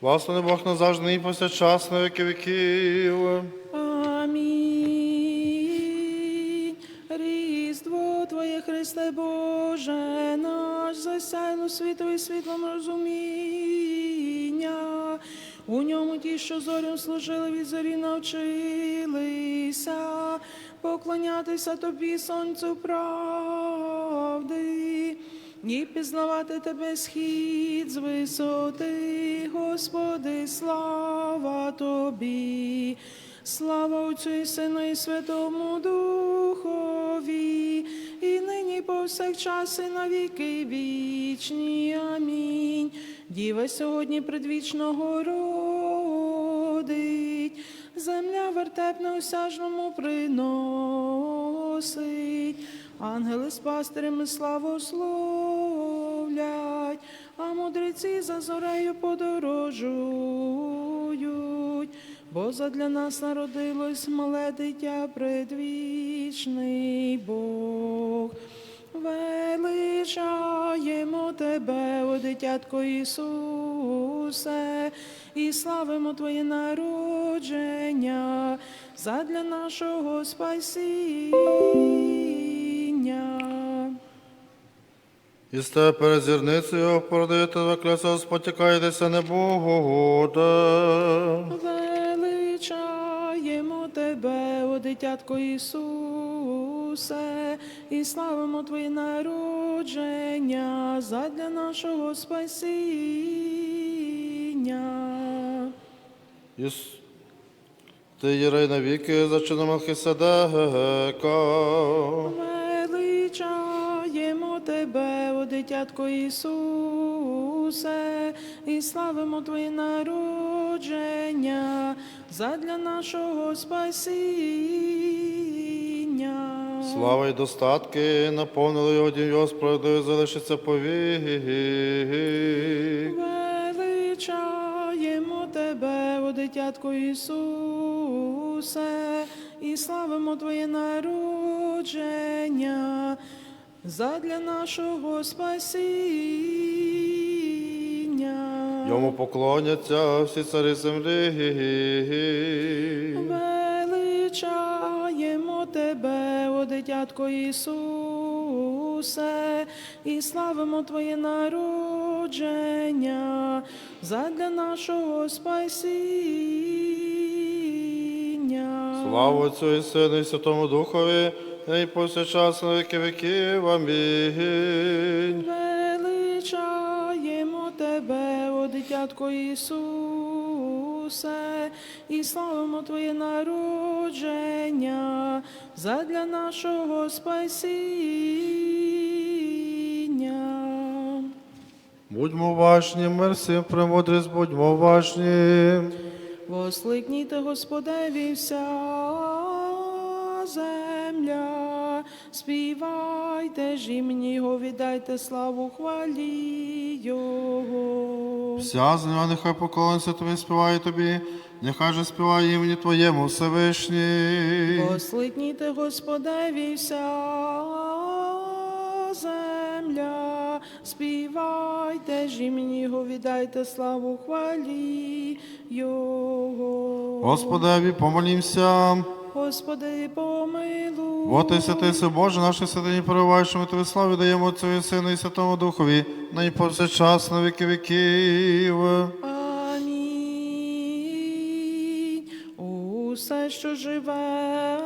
Власне Бог назавжди і повсякчас на віки віків. Амінь. Різдво Твоє, Христе Боже, наш засяйло світу і світлом розуміння. У ньому ті, що зорям служили, від зорі навчилися, поклонятися тобі, сонцю правди. І пізнавати тебе схід з висоти, Господи, слава тобі, слава Отцю і Сину і Святому Духові, і нині повсякчас і на віки вічні. Амінь. Діва сьогодні предвічного родить, земля вертеп на осяжному приносить. Ангели з пастирями славословлять, а мудреці за зорею подорожують, бо задля нас народилось мале дитя предвічний Бог. Величаємо тебе, о дитятко Ісусе, і славимо Твоє народження задля нашого спасіння. І сте перед зірницею породити тебе кляса, спотікаєтеся не буде. Величаємо тебе, о дитятко Ісусе, і славимо Твоє народження задля нашого спасіння. Іс... Ти єрей навіки, за чином Мелхиседека. Дитятко Ісусе, і славимо Твоє народження задля нашого спасіння. Слава й достатки, наповнили його його справедливо залишиться повік. Величаємо тебе, о дитятко Ісусе, і славимо Твоє народження задля нашого спасіння. Йому поклоняться всі царі землі. Величаємо тебе, о дитятко Ісусе, і славимо Твоє народження задля нашого спасіння. Слава Отцю і Сину і Святому Духові, і повсякчас на віки віків. Амінь. Величаємо тебе, о дитятко Ісусе, і славимо Твоє народження задля нашого спасіння. Будьмо уважні, мир всім премудрість, будьмо уважні. Воскликніте Господеві вся земля, співайте ж імені Його, віддайте славу хвалі Його. Вся земля нехай поклониться тобі, співає тобі, нехай же співає імені Твоєму Всевишній. Воскликніте Господеві вся земля, співайте ж імені Його, віддайте славу хвалі Його. Господеві, помолімся. Господи, помилуй. Вот і святий Си Боже, наші святині перебуваючи, ми тобі славу даємо Отцю і Сину і Святому Духові, на і повсякчас на віки віків. Амінь. Усе, що живе,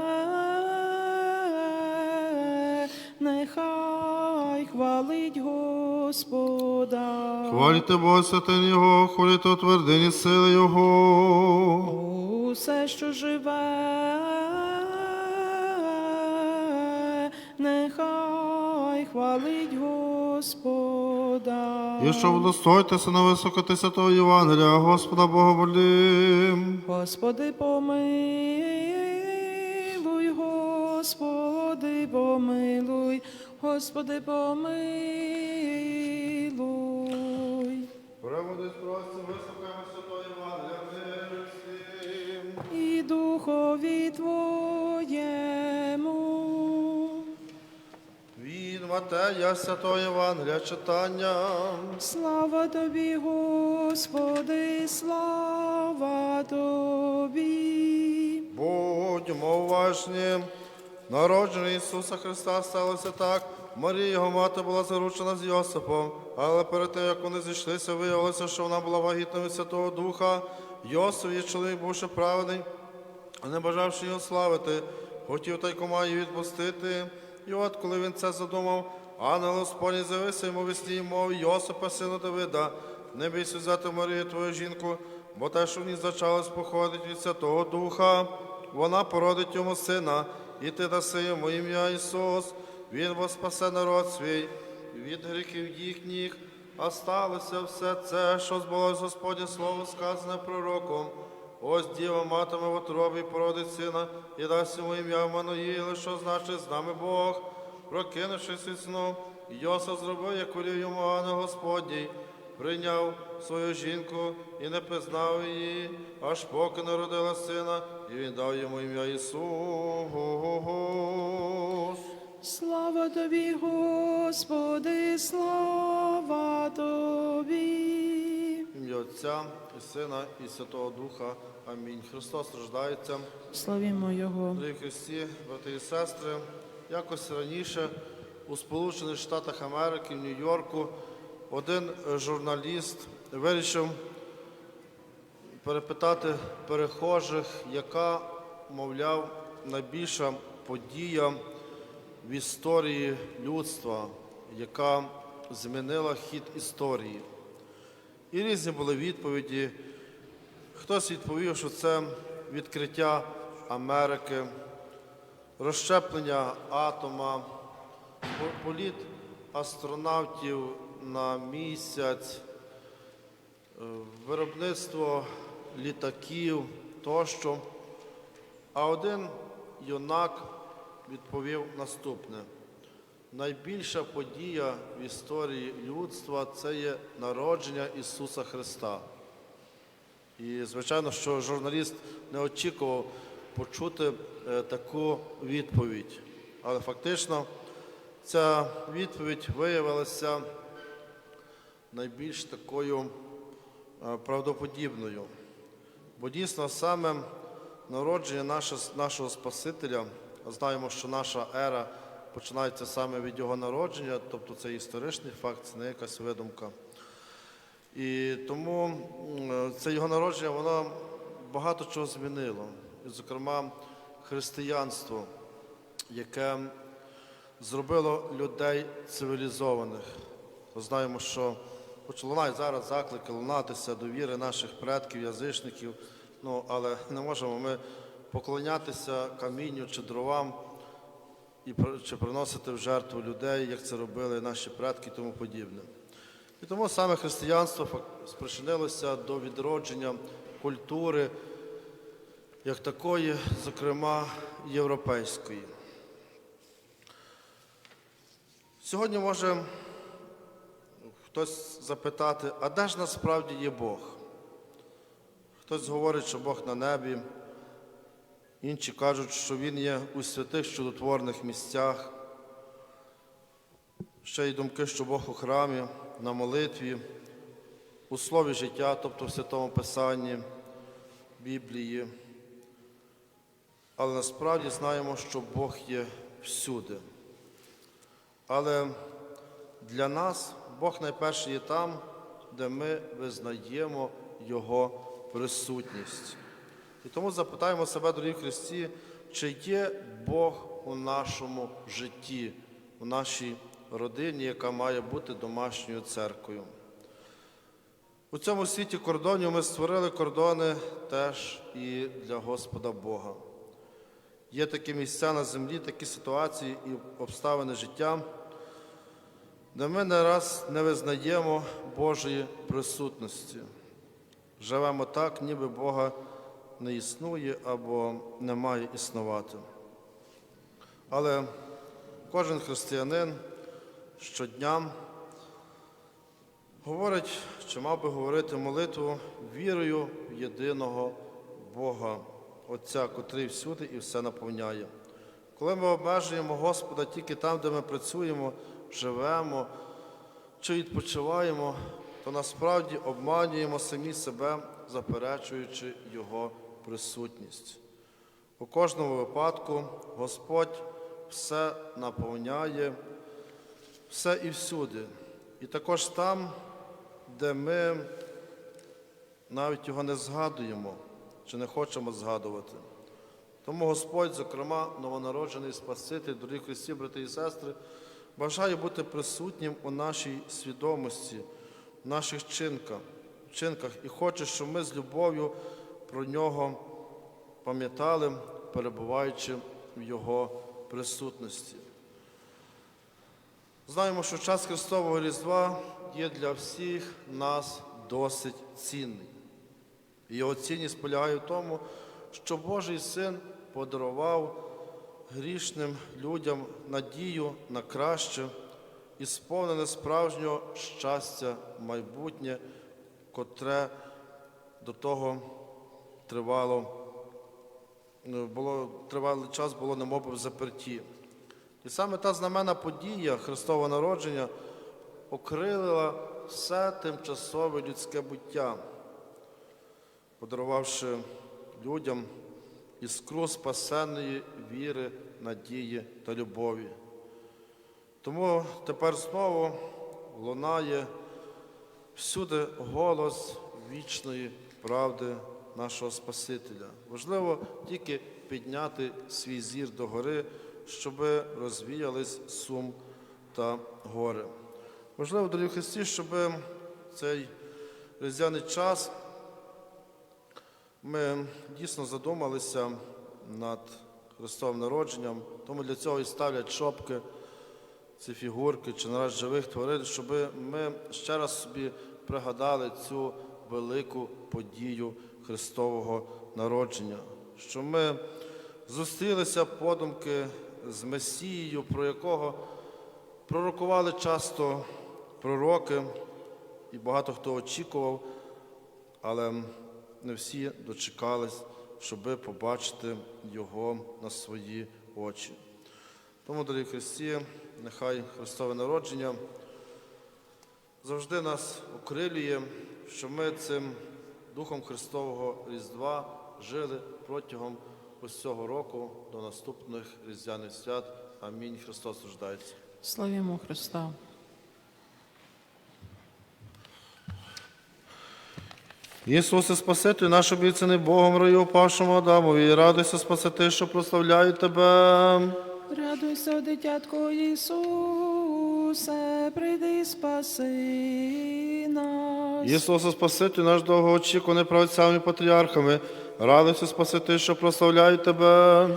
нехай хвалить Господа. Хваліте Бога святині Його, хваліте твердині сили Його. Усе, що живе, нехай хвалить Господа. І щоб удостоїтеся на високоти святого Євангелія, Господа Бога волім. Господи, помилуй, Господи, помилуй, Господи, помилуй. Премуди спросці вислухаємо І духові Твоєму. Від Матея, Святого Євангелія читання. Слава тобі, Господи, слава тобі. Будьмо уважні. Народження Ісуса Христа сталося так. Марія, його мати, була заручена з Йосипом, але перед тим, як вони зійшлися, виявилося, що вона була вагітна від Святого Духа. Йосип, її чоловік, бувши праведний, не бажавши його славити, хотів тайкома її відпустити. І от, коли він це задумав, ангел Господній з'явився йому в сні, і мовив, Йосипа, сину Давида, не бійся взяти Марію, твою жінку, бо те, що в ній зачалось, походить від Святого Духа. Вона породить йому сина, і ти даси йому ім'я Ісус. Він воспасе народ свій від гріхів їхніх, а сталося все це, що збулось Господнє слово, сказане пророком. Ось діва матиме в утробі, і породить сина, і дасть йому ім'я Мануїле, що значить з нами Бог. Прокинувшись від сну, Йосиф зробив, як волів йому ангел Господній, прийняв свою жінку і не пізнав її, аж поки народила сина, і він дав йому ім'я Ісус. Слава тобі, Господи, слава тобі. Отця і Сина і Святого Духа. Амінь. Христос рождається. Славімо Його. Дорогі Христі, брати і сестри, якось раніше у Сполучених Штатах Америки, в Нью-Йорку, один журналіст вирішив перепитати перехожих, яка, мовляв, найбільша подія в історії людства, яка змінила хід історії. І різні були відповіді. Хтось відповів, що це відкриття Америки, розщеплення атома, політ астронавтів на місяць, е, виробництво літаків тощо. А один юнак відповів наступне: найбільша подія в історії людства це є народження Ісуса Христа. І, звичайно, що журналіст не очікував почути е, таку відповідь. Але фактично ця відповідь виявилася найбільш такою е, правдоподібною. Бо дійсно саме народження нашого Спасителя, знаємо, що наша ера починається саме від його народження, тобто це історичний факт, це не якась видумка. І тому це його народження, воно багато чого змінило. І, зокрема, християнство, яке зробило людей цивілізованих. Ми знаємо, що хоч зараз заклики лунатися до віри наших предків, язичників, ну, але не можемо ми поклонятися камінню чи дровам і чи приносити в жертву людей, як це робили наші предки і тому подібне. І тому саме християнство спричинилося до відродження культури як такої, зокрема європейської. Сьогодні може хтось запитати, а де ж насправді є Бог? Хтось говорить, що Бог на небі, інші кажуть, що Він є у святих чудотворних місцях. Ще й думки, що Бог у храмі, на молитві, у слові життя, тобто в Святому Писанні, Біблії. Але насправді знаємо, що Бог є всюди. Але для нас Бог найперше є там, де ми визнаємо Його присутність. І тому запитаємо себе, дорогі Христі, чи є Бог у нашому житті, у нашій родині, яка має бути домашньою церквою. У цьому світі кордонів ми створили кордони теж і для Господа Бога. Є такі місця на землі, такі ситуації і обставини життя, де ми не раз не визнаємо Божої присутності. Живемо так, ніби Бога не існує або не має існувати. Але кожен християнин щодня говорить, чи мав би говорити молитву вірою в єдиного Бога, Отця, котрий всюди і все наповняє. Коли ми обмежуємо Господа тільки там, де ми працюємо, живемо чи відпочиваємо, то насправді обманюємо самі себе, заперечуючи Його присутність. У кожному випадку Господь все наповняє, все і всюди. І також там, де ми навіть його не згадуємо чи не хочемо згадувати. Тому Господь, зокрема, новонароджений Спаситель, дорогі Христі, брати і сестри, бажає бути присутнім у нашій свідомості, в наших чинках, вчинках і хоче, щоб ми з любов'ю про нього пам'ятали, перебуваючи в Його присутності. Знаємо, що час Христового Різдва є для всіх нас досить цінний. Його цінність полягає в тому, що Божий Син подарував грішним людям надію на краще і сповнене справжнього щастя майбутнє, котре до того тривало, ну, було, тривалий час було немов в заперті. І саме та знаменна подія Христового народження окрилила все тимчасове людське буття, подарувавши людям іскру спасенної віри, надії та любові. Тому тепер знову лунає всюди голос вічної правди нашого Спасителя. Важливо тільки підняти свій зір до гори, щоб розвіялись сум та горе. Важливо, дорогі Христі, щоб цей різдвяний час ми дійсно задумалися над Христовим народженням, тому для цього і ставлять шопки, ці фігурки чи нараз живих тварин, щоб ми ще раз собі пригадали цю велику подію Христового народження, що ми зустрілися подумки з Месією, про якого пророкували часто пророки, і багато хто очікував, але не всі дочекались, щоби побачити його на свої очі. Тому, дорогі Христі, нехай Христове народження завжди нас окрилює, що ми цим Духом Христового Різдва жили протягом ось цього року до наступних різдвяних свят. Амінь. Христос рождається. Славімо Христа. Ісусе, Спасителю, наш обіцяний Богом раю пашому Адамові, радуйся, Спасити, що прославляють Тебе. Радуйся, дитятко Ісусе, прийди і спаси нас. Ісусе, Спасителю, наш довгоочікуваний правцями патріархами, радуйся, Спасити, що прославляють Тебе.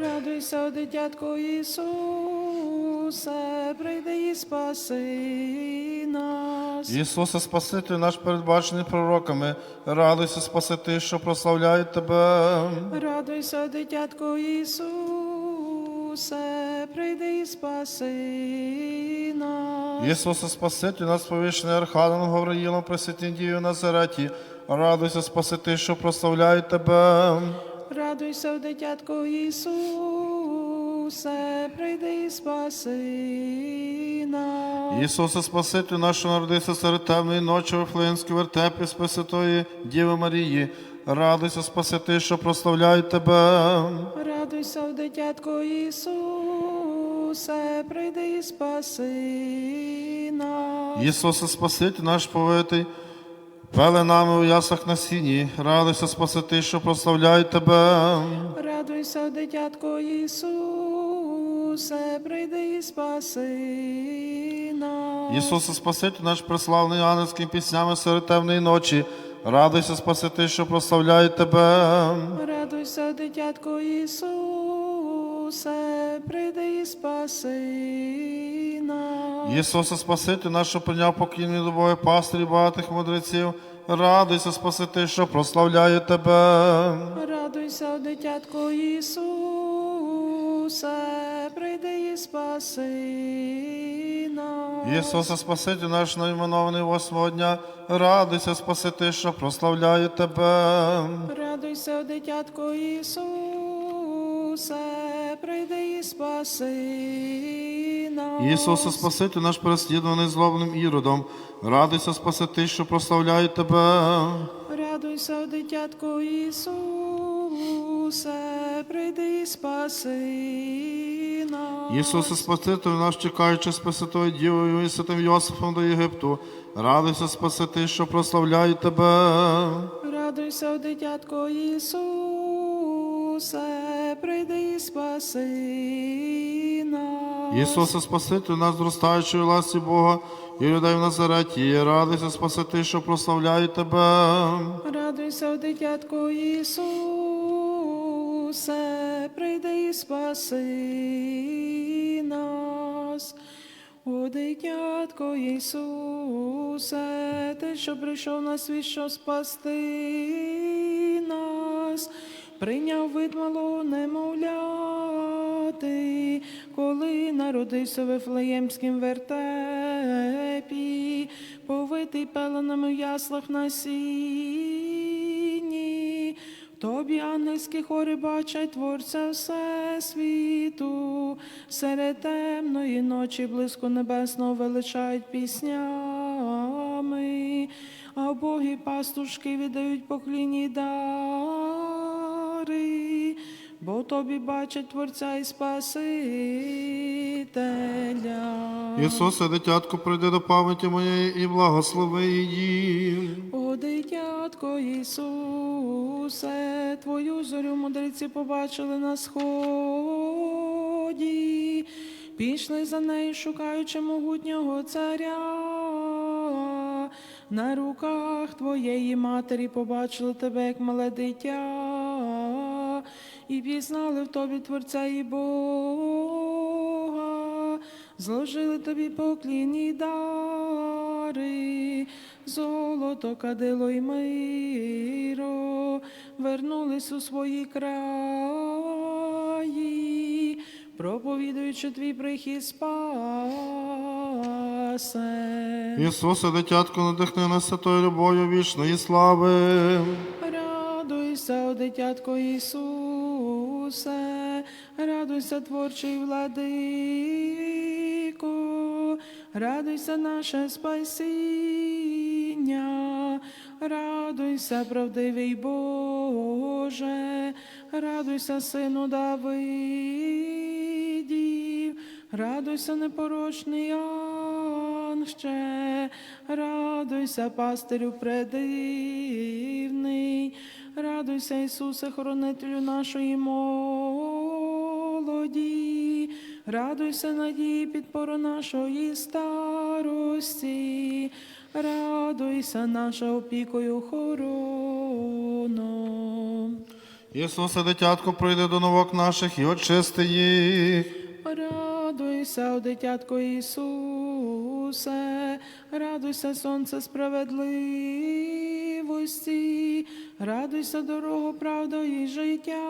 Радуйся, дитятко Ісусе, прийди і спаси нас. Ісусе, Спасителю, наш передбачений пророками, радуйся, Спасити, що прославляють Тебе. Радуйся, дитятко Ісусе, прийди і спаси нас. Ісусе, Спасителю, нас повішений Архангелом Гавриїлом, Пресвятій Дію Назареті, радуйся, Спасити, що прославляють Тебе. Радуйся, дитятко Ісусе, прийди і спаси нас. Ісусе Спасителю наш, народився серед темної ночі в Флинській вертепі з Пресвятої Діви Марії, радуйся, Спасити, що прославляють Тебе. Радуйся, дитятко Ісусе, прийди і спаси нас. Ісусе Спаситель наш повитий, вели нами у ясах на сіні, радуйся, Спасити, що прославляють Тебе. Радуйся, дитятко Ісусе, прийди і спаси нас. Ісусе Спаситель наш преславний ангельськими піснями серед темної ночі, радуйся, Спасити, що прославляють Тебе. Радуйся, дитятко Ісусе, прийди і спаси нас. Ісусе Спаситель наш, що прийняв покійний любові пастирі багатих мудреців, радуйся, Спасити, що прославляє Тебе. Радуйся, дитятко Ісусе, прийди і спаси нас. Ісусе Спаситель наш найменований восьмого дня, радуйся, Спасити, що прославляє Тебе. Радуйся, дитятко Ісусе, прийди і спаси нас. Ісусе, наш переслідуваний злобним іродом, радуйся, спаси ти, що прославляють тебе. Радуйся, дитятко Ісусе, прийди і спаси нас. Ісусе, Спаситель наш, чекаючи з Пресвятою Дівою і Святим Йосифом до Єгипту, радуйся, спаси ти, що прославляють тебе. Радуйся, дитятко Ісусе, прийди і спаси нас. Ісусе, Спаситель нас, зростаючої ласі Бога і людей в Назареті, радуйся, спаси ти, що прославляють тебе. Радуйся, дитятко Ісусе, прийди і спаси нас. О, дитятко Ісусе, ти, що прийшов на світ, що спасти нас, прийняв вид малого немовляти, коли народився в Вифлеємськім вертепі, повитий пеленами в яслах на сіні. Тобі ангельські хори бачать творця Всесвіту, серед темної ночі близько небесного величають піснями, а боги пастушки віддають поклінні дари, бо тобі бачать творця і Спасителя. Ісусе, дитятко, прийди до пам'яті моєї і благослови її. О, дитятко Ісусе, Твою зорю мудреці побачили на сході, пішли за нею, шукаючи могутнього царя. На руках твоєї матері побачили тебе, як мале дитя, і пізнали в тобі Творця і Бога, зложили тобі поклінні дари, золото, кадило й миро, вернулись у свої краї, проповідуючи твій прихід спасе. Ісусе, дитятко, надихни нас святою любов'ю вічної слави. Радуйся, о дитятко Ісусе, радуйся, творчий владико, радуйся, наше спасіння, радуйся, правдивий Боже, радуйся, сину Давидів, радуйся, непорочний Ангще, радуйся, пастирю предивний, радуйся, Ісусе, хоронителю нашої молоді, радуйся, надії підпору нашої старості, радуйся, наша опікою охорону. Ісусе, дитятко, прийди до новок наших і очисти їх. Радуйся, о дитятко Ісусе, радуйся, сонце справедливості, радуйся, дорогу правду і життя,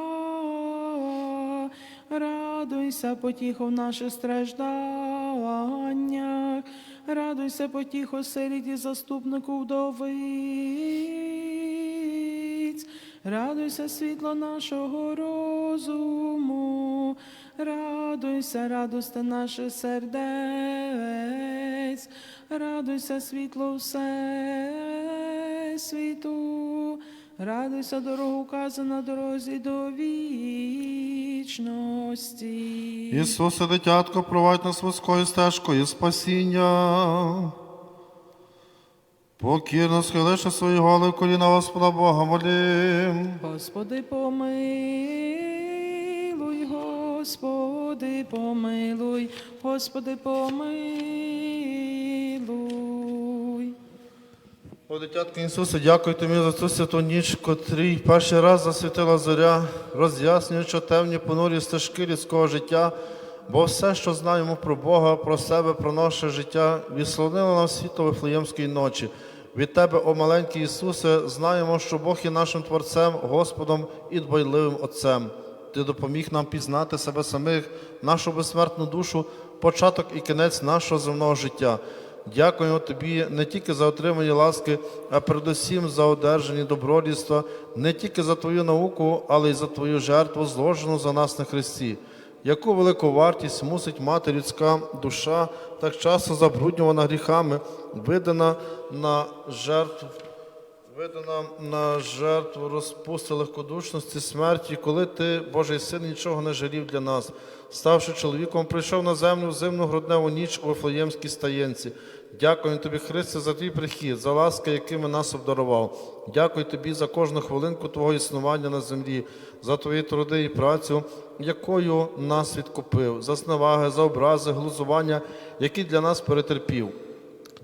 радуйся, потіху в наших стражданнях, радуйся, потіху сиріт і заступнику вдовиць. Радуйся, світло нашого розуму, радуйся, радосте наше сердець, радуйся, світло Всесвіту, радуйся, дорогу указана дорозі до вічності. Ісусе, дитятко, провадь нас вузькою стежкою спасіння. Покірно схиливши свої голови коліна Господа Бога молим. Господи, помилуй, Господи, помилуй, Господи, помилуй. О, дитятко Ісусе, дякую тобі за цю святу ніч, котрій перший раз засвітила зоря, роз'яснюючи темні понурі стежки людського життя, бо все, що знаємо про Бога, про себе, про наше життя, відслонило нам світло Вифлеємської ночі. Від Тебе, о маленький Ісусе, знаємо, що Бог є нашим Творцем, Господом і дбайливим Отцем. Ти допоміг нам пізнати себе самих, нашу безсмертну душу, початок і кінець нашого земного життя. Дякуємо тобі не тільки за отримані ласки, а передусім за одержані добродійства, не тільки за твою науку, але й за твою жертву, зложену за нас на Христі. Яку велику вартість мусить мати людська душа, так часто забруднювана гріхами, видана на жертву видана на жертву розпусти легкодушності смерті, коли ти, Божий син, нічого не жалів для нас. Ставши чоловіком, прийшов на землю в зимну грудневу ніч у Вифлеємській стаєнці. Дякую тобі, Христе, за твій прихід, за ласки, якими нас обдарував. Дякую тобі за кожну хвилинку твого існування на землі, за твої труди і працю, якою нас відкупив, за зневаги, за образи, глузування, які для нас перетерпів.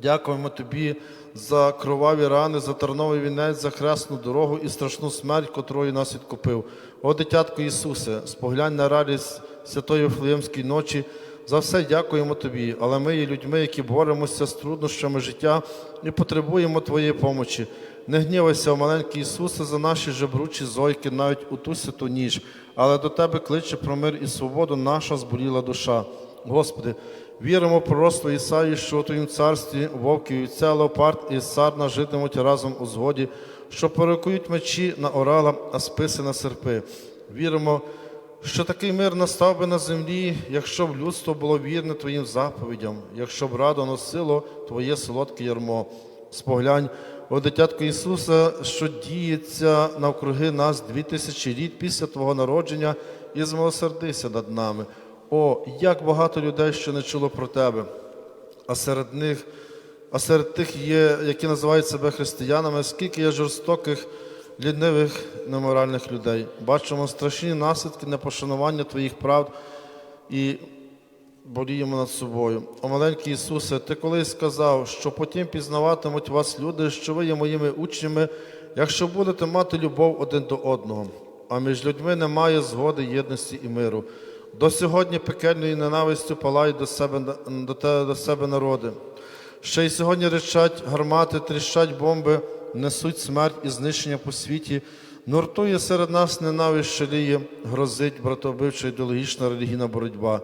Дякуємо тобі за кроваві рани, за терновий вінець, за хресну дорогу і страшну смерть, котрою нас відкупив. О, дитятко Ісусе, споглянь на радість святої Вифлеємської ночі. За все дякуємо тобі, але ми є людьми, які боремося з труднощами життя і потребуємо твоєї помочі. Не гнівайся, маленький Ісусе, за наші жебручі зойки, навіть у ту святу ніч, але до тебе кличе про мир і свободу наша зболіла душа. Господи, віримо в пророцтво Ісаї, що у Твоїм царстві вовки, вівця, леопард і сарна житимуть разом у згоді, що перекують мечі на орала, а списи на серпи. Віримо, що такий мир настав би на землі, якщо б людство було вірне Твоїм заповідям, якщо б радо носило Твоє солодке ярмо. Споглянь, о дитятко Ісуса, що діється навкруги нас дві тисячі літ після Твого народження, і змилосердися над нами. О, як багато людей, що не чуло про Тебе, а серед них, а серед тих є, які називають себе християнами, скільки є жорстоких, лінивих, неморальних людей. Бачимо страшні наслідки непошанування Твоїх прав і боліємо над собою. О маленький Ісусе, Ти колись сказав, що потім пізнаватимуть вас люди, що ви є моїми учнями, якщо будете мати любов один до одного. А між людьми немає згоди, єдності і миру. До сьогодні пекельною ненавистю палають до себе, до тебе, до себе народи. Ще й сьогодні речать гармати, тріщать бомби, несуть смерть і знищення по світі. Нуртує серед нас ненависть шаліє, грозить братовбивча ідеологічна релігійна боротьба.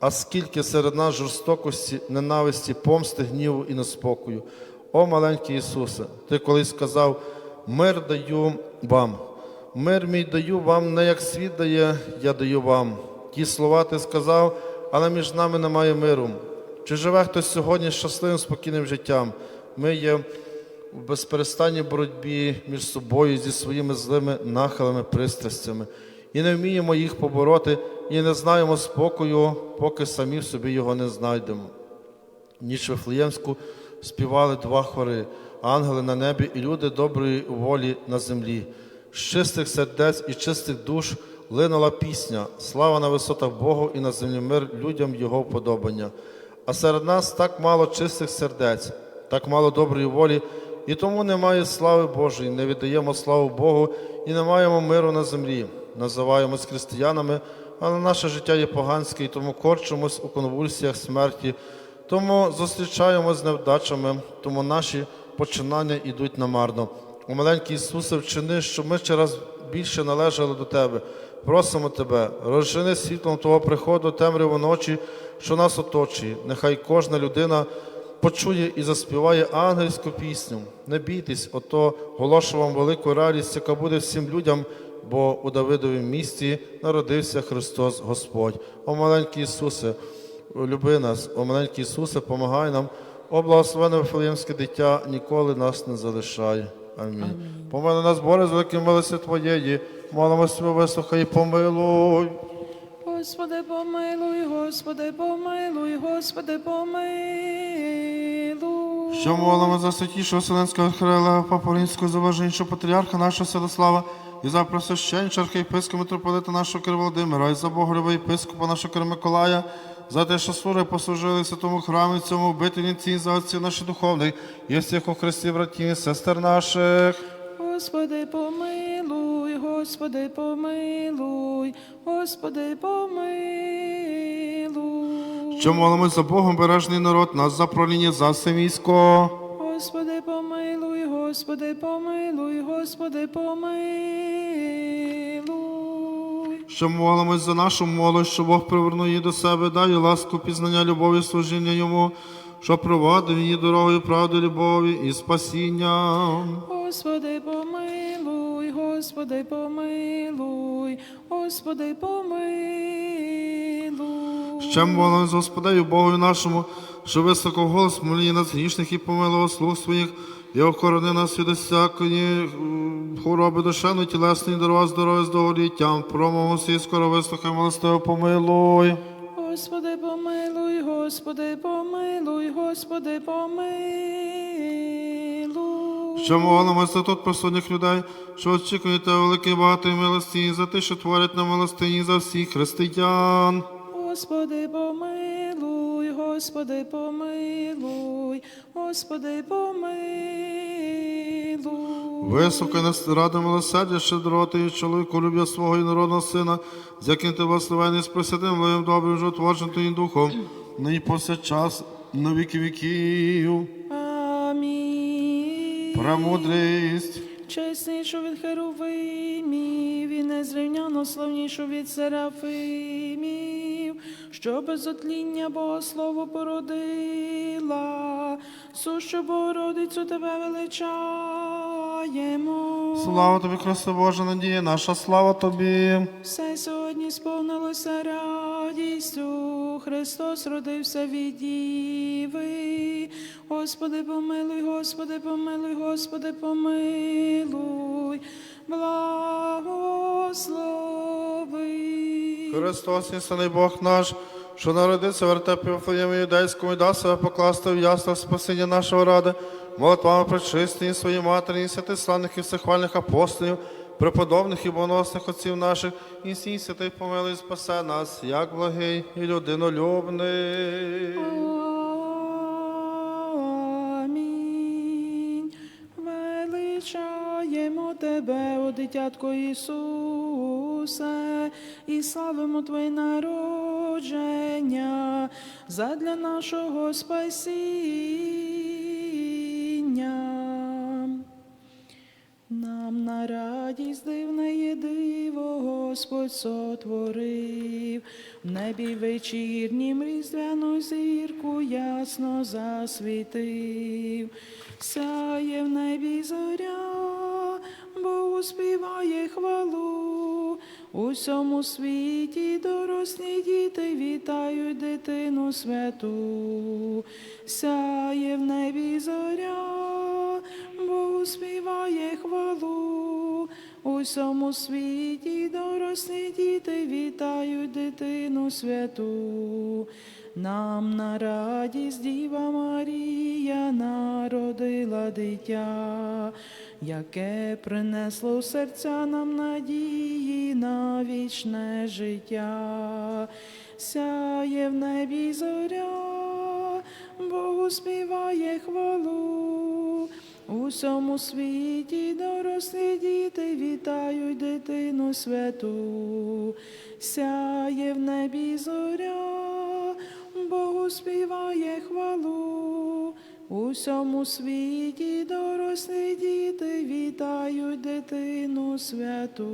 А скільки серед нас жорстокості, ненависті, помсти, гніву і неспокою. О маленький Ісусе, Ти колись сказав, мир даю вам, мир мій даю вам, не як світ дає, я даю вам. Ті слова ти сказав, але між нами немає миру. Чи живе хтось сьогодні щасливим, спокійним життям? Ми є в безперестанній боротьбі між собою зі своїми злими нахилами, пристрастями, і не вміємо їх побороти, і не знаємо спокою, поки самі в собі його не знайдемо. Ніч Вифлеємську співали два хори ангели на небі і люди доброї волі на землі. З чистих сердець і чистих душ линула пісня, слава на висотах Богу і на землі мир людям Його вподобання. А серед нас так мало чистих сердець, так мало доброї волі, і тому немає слави Божої, не віддаємо славу Богу і не маємо миру на землі. Називаємось християнами, але наше життя є поганське, і тому корчимось у конвульсіях смерті, тому зустрічаємось з невдачами, тому наші починання йдуть намарно. У маленький Ісусе, вчини, щоб ми ще раз більше належали до Тебе. Просимо Тебе, розжени світлом Твого приходу темряву ночі, що нас оточує. Нехай кожна людина почує і заспіває ангельську пісню. Не бійтесь, ото голошу вам велику радість, яка буде всім людям, бо у Давидовім місті народився Христос Господь. О маленький Ісусе, люби нас, о маленький Ісусе, помагай нам. О, благословене Вифлеємське дитя, ніколи нас не залишай. Амінь. Помили нас, Боже, з великим милості Твоєї, молимось тебе, вислухай і помилуй. Господи, помилуй, Господи, помилуй, Господи, помилуй. Що молимо за святішого Вселенського архиерея Папу Римського, за важнішого патріарха нашого Святослава, і за просвященча архієпископа митрополита нашого Кир Володимира, і за Боголюба єпископа нашого Кир Миколая, за те, що слуги послужили святому храмі, в цьому вбитині ці за отців наших духовних, і всіх у Христі, братів і сестер наших. Господи, помилуй, Господи, помилуй, Господи, помилуй. Що молимось за Богом бережний народ, нас за проління за все військо. Господи, помилуй, Господи, помилуй, Господи, помилуй. Що молимось за нашу молодь, що Бог привернув її до себе, дай ласку, пізнання, любові, служіння йому, що провадив її дорогою правди, любові і спасіння. Господи, помилуй, Господи, помилуй, Господи, помилуй. Ще молимо з Господею Богою нашому, що високо голос молі нас грішних і помилував слуг своїх, і охорони нас від всякої м, хвороби душевної, тілесної, дарував здоров'я з довголіттям. Промову всі скоро вислухай, милостиво помилуй. Господи, помилуй, Господи, помилуй, Господи, помилуй. Що молимося тут присутніх людей, що очікуєте великої багатої милості, за те, що творять на милостині за всіх християн. Господи, помилуй, Господи, помилуй, Господи, помилуй. Висока нас ради милосердя, щедроти і чоловіку любя свого і народного сина, з яким ти благословений з пресвятим моїм добрим животворчим твоїм духом, нині повсякчас, на віки віків. Амінь. Премудрість. Чеснішу від херовимів і незрівняно славнішу від серафимів, що без отління Богослово породила, сущу Богородицю тебе величаємо. Слава тобі, Христе Боже, надія наша, слава тобі. Все сьогодні сповнилося радістю, Христос родився від Діви. Господи, помилуй, Господи, помилуй, Господи, помилуй, благослови. Христос, істинний Бог наш, що народився в вертепі Вифлеємі юдейському і дав себе покласти в ясла спасіння нашого ради, молитвами причистої своїй матері, і святих славних і всехвальних апостолів, преподобних і боносних отців наших, і всі святий помилуй, спасе нас, як благий і людинолюбний. Амінь. Величаємо тебе, о дитятко Ісусе, і славимо Твоє народження задля нашого спасіння. Господь сотворив, в небі вечірнім різдвяну зірку ясно засвітив, сяє в небі зоря, Богу співає хвалу. У всьому світі дорослі діти вітають дитину святу, сяє в небі зоря, Богу співає хвалу. У всьому світі дорослі діти вітають дитину святу. Нам на радість Діва Марія народила дитя, яке принесло в серця нам надії на вічне життя. Сяє в небі зоря, Богу співає хвалу. У всьому світі дорослі діти вітають дитину святу, сяє в небі зоря, Богу співає хвалу. У всьому світі дорослі діти вітають дитину святу.